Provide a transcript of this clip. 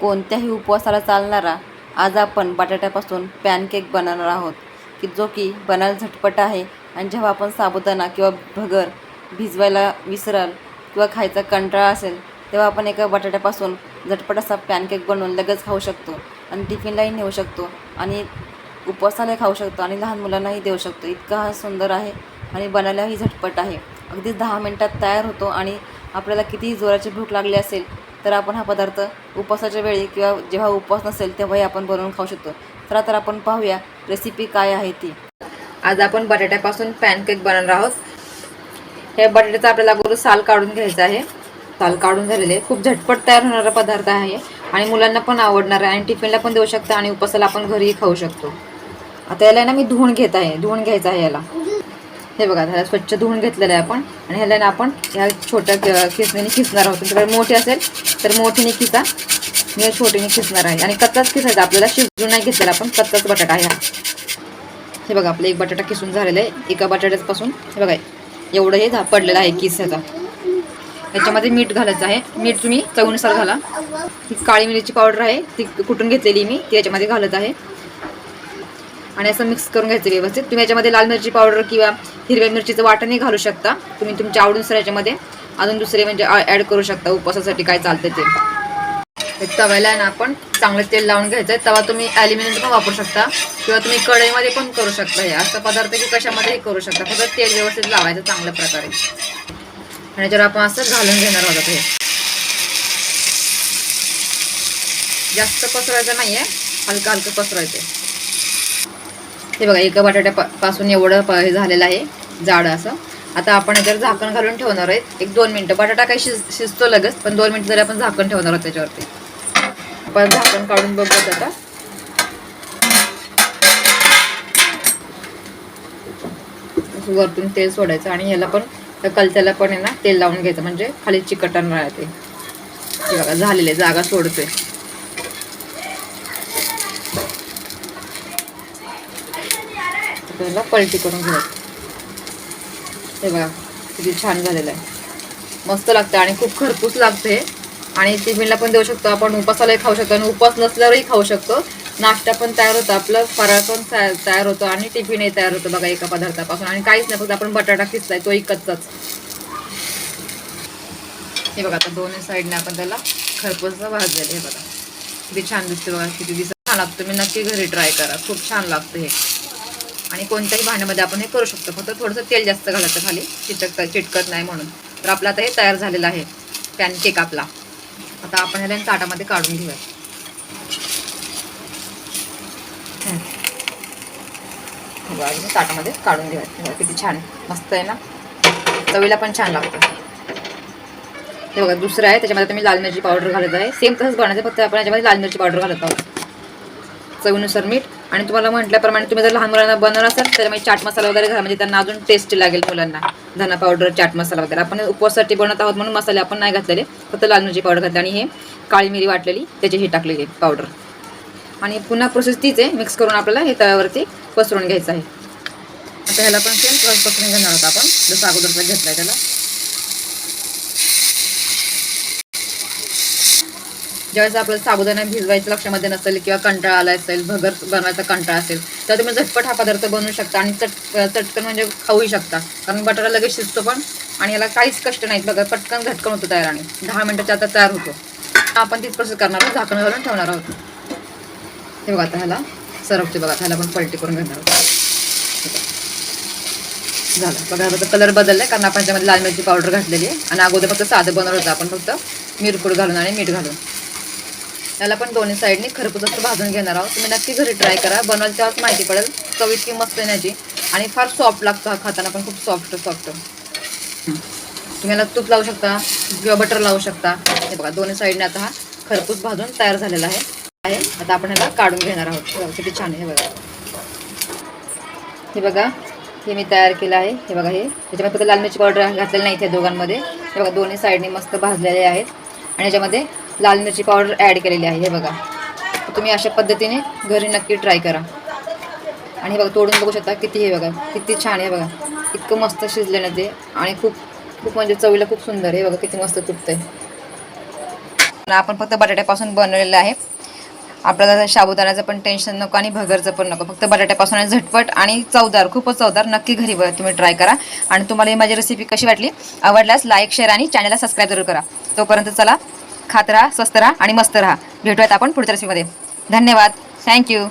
कोणत्याही उपवासाला चालणारा आज आपण बटाट्यापासून पॅनकेक बनवणार आहोत की जो की बनायला झटपट आहे आणि जेव्हा आपण साबुदाणा किंवा भगर भिजवायला विसराल किंवा खायचा कंटाळा असेल तेव्हा आपण एका बटाट्यापासून झटपट असा पॅनकेक बनवून लगेच खाऊ शकतो आणि टिफिनलाही नेऊ शकतो आणि उपवासालाही खाऊ शकतो आणि लहान मुलांनाही देऊ शकतो. इतका हा सुंदर आहे आणि बनायलाही झटपट आहे. अगदी दहा मिनटात तयार होतो आणि आपल्याला कितीही जोराची भूक लागली असेल तर आपण हा पदार्थ उपवासाच्या वेळी किंवा जेव्हा उपवास नसेल तेव्हाही आपण बनवून खाऊ शकतो. चला तर आपण पाहूया रेसिपी काय आहे ती. आज आपण बटाट्यापासून पॅनकेक बनवणार आहोत. हे बटाट्याचा आपल्याला अगोदर साल काढून घ्यायचं आहे. साल काढून झालेले खूप झटपट तयार होणारा पदार्थ आहे आणि मुलांना पण आवडणार आहे आणि टिफिनला पण देऊ शकता आणि उपवासाला आपण घरीही खाऊ शकतो. आता याला ना मी धुवून घेत आहे. धुवून घ्यायचं आहे याला. हे बघा ह्याला स्वच्छ धुवून घेतलेलं आहे आपण. आणि ह्याला ना आपण ह्या छोट्या खिसणीने खिसणार आहोत. तुमच्याकडे मोठी असेल तर मोठीने खिसा मी छोटीने खिसणार आहे. आणि कच्चाच खिसायचा आपल्याला शिजून नाही घेतलेला आपण कच्चाच बटाटा आहे हा. हे बघा आपलं एक बटाटा किसून झालेला आहे. एका बटाट्यापासून हे बघा एवढं हे झा पडलेलं आहे किस ह्याचा. याच्यामध्ये मीठ घालायचं आहे. मीठ तुम्ही चवीनुसार घाला. ही काळी मिरची पावडर आहे. ती कुठून घेतलेली मी? ती याच्यामध्ये घालत आहे. आणि असं मिक्स करून घ्यायचं व्यवस्थित. तुम्ही याच्यामध्ये लाल मिरची पावडर किंवा हिरव्या मिरचीचं वाटणही घालू शकता. तुम्ही तुमच्या आवडीनुसार याच्यामध्ये अजून दुसरे म्हणजे ॲड करू शकता. उपवासासाठी काय चालतं ते. तव्याला आहे ना आपण चांगलं तेल लावून घ्यायचं आहे तवा तुम्ही ॲल्युमिनियम पण वापरू शकता. किंवा तुम्ही कढईमध्ये पण करू शकता हे. असं पदार्थ की कशामध्येही करू शकता. फक्त तेल व्यवस्थित लावायचं चांगल्या प्रकारे. आणि याच्यावर आपण असं घालून घेणार आहोत हे. जास्त पसरायचं नाही आहे हलकं हलकं आहे हे बघा एका बटाट्यापासून एवढं प- हे झालेलं आहे जाड असं. आता आपण याच्यावर झाकण घालून ठेवणार आहेत. एक दोन मिनटं. बटाटा काही शिज शिजतो लगेच पण दोन मिनटं जरी आपण झाकण ठेवणार आहोत त्याच्यावरती. आपण झाकण काढून बघत आता. वरतून तेल सोडायचं आणि ह्याला पण त्या कलत्याला पण आहे ना तेल लावून घ्यायचं. म्हणजे खाली चिकटण राहते हे बघा झालेले जागा सोडतोय. त्याला पलटी करून घेऊ हे बघा किती छान झालेलं आहे. मस्त लागतं आणि खूप खरपूस लागते. आणि टिफिनला पण देऊ शकतो आपण. उपासालाही खाऊ शकतो आणि उपास नसल्यावरही खाऊ शकतो. नाश्ता पण तयार होतो. आपलं फराळ पण तयार होतो आणि टिफिनही तयार होतो बघा एका पदार्थापासून. आणि काहीच नाही फक्त आपण बटाटा खिचलाय तो कच्चाच हे बघा आता दोन्ही साईडने आपण त्याला खरपूस भाजलेलं हे बघा. किती छान दिसते बघा किती दिसत. छान लागतं. तुम्ही नक्की घरी ट्राय करा. खूप छान लागतं हे. आणि कोणत्याही भांड्यामध्ये आपण हे करू शकतो. फक्त थोडंसं तेल जास्त घालायचं खाली. चिटकत चिटकत नाही म्हणून. तर आपलं आता हे तयार झालेलं आहे. पॅनकेक आपला. आता आपण ह्याला ताटामध्ये काढून घेऊया ताटामध्ये काढून घेऊया किती छान. मस्त आहे ना? चवीला पण छान लागतं. हे बघा दुसरं आहे. त्याच्यामध्ये तुम्ही लाल मिरची पावडर घालत आहे. सेम तसंच बनायचं फक्त आपण याच्यामध्ये लाल मिरची पावडर घालत आहोत. चवीनुसार मीठ आणि तुम्हाला म्हटल्याप्रमाणे तुम्ही जर लहान मुलांना बनवणार असाल तर त्याच्यामध्ये चाट मसाला वगैरे घाला. म्हणजे त्यांना अजून टेस्ट लागेल मुलांना. धना पावडर चाट मसाला वगैरे. आपण उपवासासाठी बनवत आहोत म्हणून मसाले आपण नाही घातलेले. फक्त लाल मिरची पावडर घातली आणि हे काळी मिरी वाटलेली त्याची हे टाकलेली पावडर आणि पुन्हा प्रोसेस तीच आहे. मिक्स करून आपल्याला हे तव्यावरती पसरून घ्यायचं आहे. आता ह्याला पण सेम पसरून घेणार आहोत आपण. जसं अगोदरचा घेतला आहे त्याला. ज्यावेळेस आपल्याला साबुदाणा भिजवायचं लक्षामध्ये नसेल किंवा कंटाळा आला असेल भगर बनवायचा कंटाळा असेल तर तुम्ही झटपट हा पदार्थ बनवू शकता आणि चट चटकन म्हणजे खाऊही शकता. कारण बटाटा लगेच शिजतो पण आणि याला काहीच कष्ट नाहीत बघा पटकन झटकन होतो तयार आणि दहा मिनटाच्या आता तयार होतो. आपण तीच प्रोसेस करणार आहोत झाकण घालून ठेवणार आहोत. हे बघा आता ह्याला सरपचे बघा ह्याला पण पलटी करून घेणार आहोत. झालं. बघा आता कलर बदललाय कारण आपण त्यामध्ये लाल मिरची पावडर घातलेली आहे. आणि अगोदर फक्त साधं बनवलं होतं आपण फक्त मिरपूड घालून आणि मीठ घालून. त्याला पण दोन्ही साईडनी खरपूस असं भाजून घेणार आहोत. तुम्ही नक्की घरी ट्राय करा. बनवाल तेव्हाच माहिती पडेल. चव इतकी मस्त येण्याची आणि फार सॉफ्ट लागतो हा खाताना पण खूप सॉफ्ट सॉफ्ट तुम्ही याला तूप लावू शकता किंवा बटर लावू शकता. हे बघा दोन्ही साईडने आता हा खरपूस भाजून तयार झालेला आहे. आहे. आता आपण ह्याला काढून घेणार आहोत. हे किती छान आहे हे बघा. हे बघा हे मी तयार केलं आहे. हे बघा हे. त्याच्यामध्ये फक्त लाल मिरची पावडर घातलेली नाही त्या दोघांमध्ये. हे बघा दोन्ही साईडने मस्त भाजलेले आहेत. आणि याच्यामध्ये लाल मिरची पावडर ॲड केलेली आहे हे बघा. तुम्ही अशा पद्धतीने घरी नक्की ट्राय करा. आणि हे बघा तोडून बघू शकता किती हे बघा किती छान आहे बघा. इतकं मस्त शिजलेलं ना ते. आणि खूप खूप म्हणजे चवीला खूप सुंदर आहे बघा किती मस्त तुटतंय. आपण फक्त बटाट्यापासून बनवलेलं आहे. आपल्याला शाबुदाण्याचं पण टेन्शन नको आणि भगरचं पण नको. फक्त बटाट्यापासून आणि झटपट आणि चवदार खूपच चवदार. नक्की घरी तुम्ही ट्राय करा. आणि तुम्हाला ही माझी रेसिपी कशी वाटली आवडल्यास लाईक शेअर आणि चॅनलला सबस्क्राईब जरूर करा. तोपर्यंत चला खात राहा स्वस्त राहा आणि मस्त राहा. भेटूयात आपण पुढच्या रेसिपीमध्ये. धन्यवाद. थँक्यू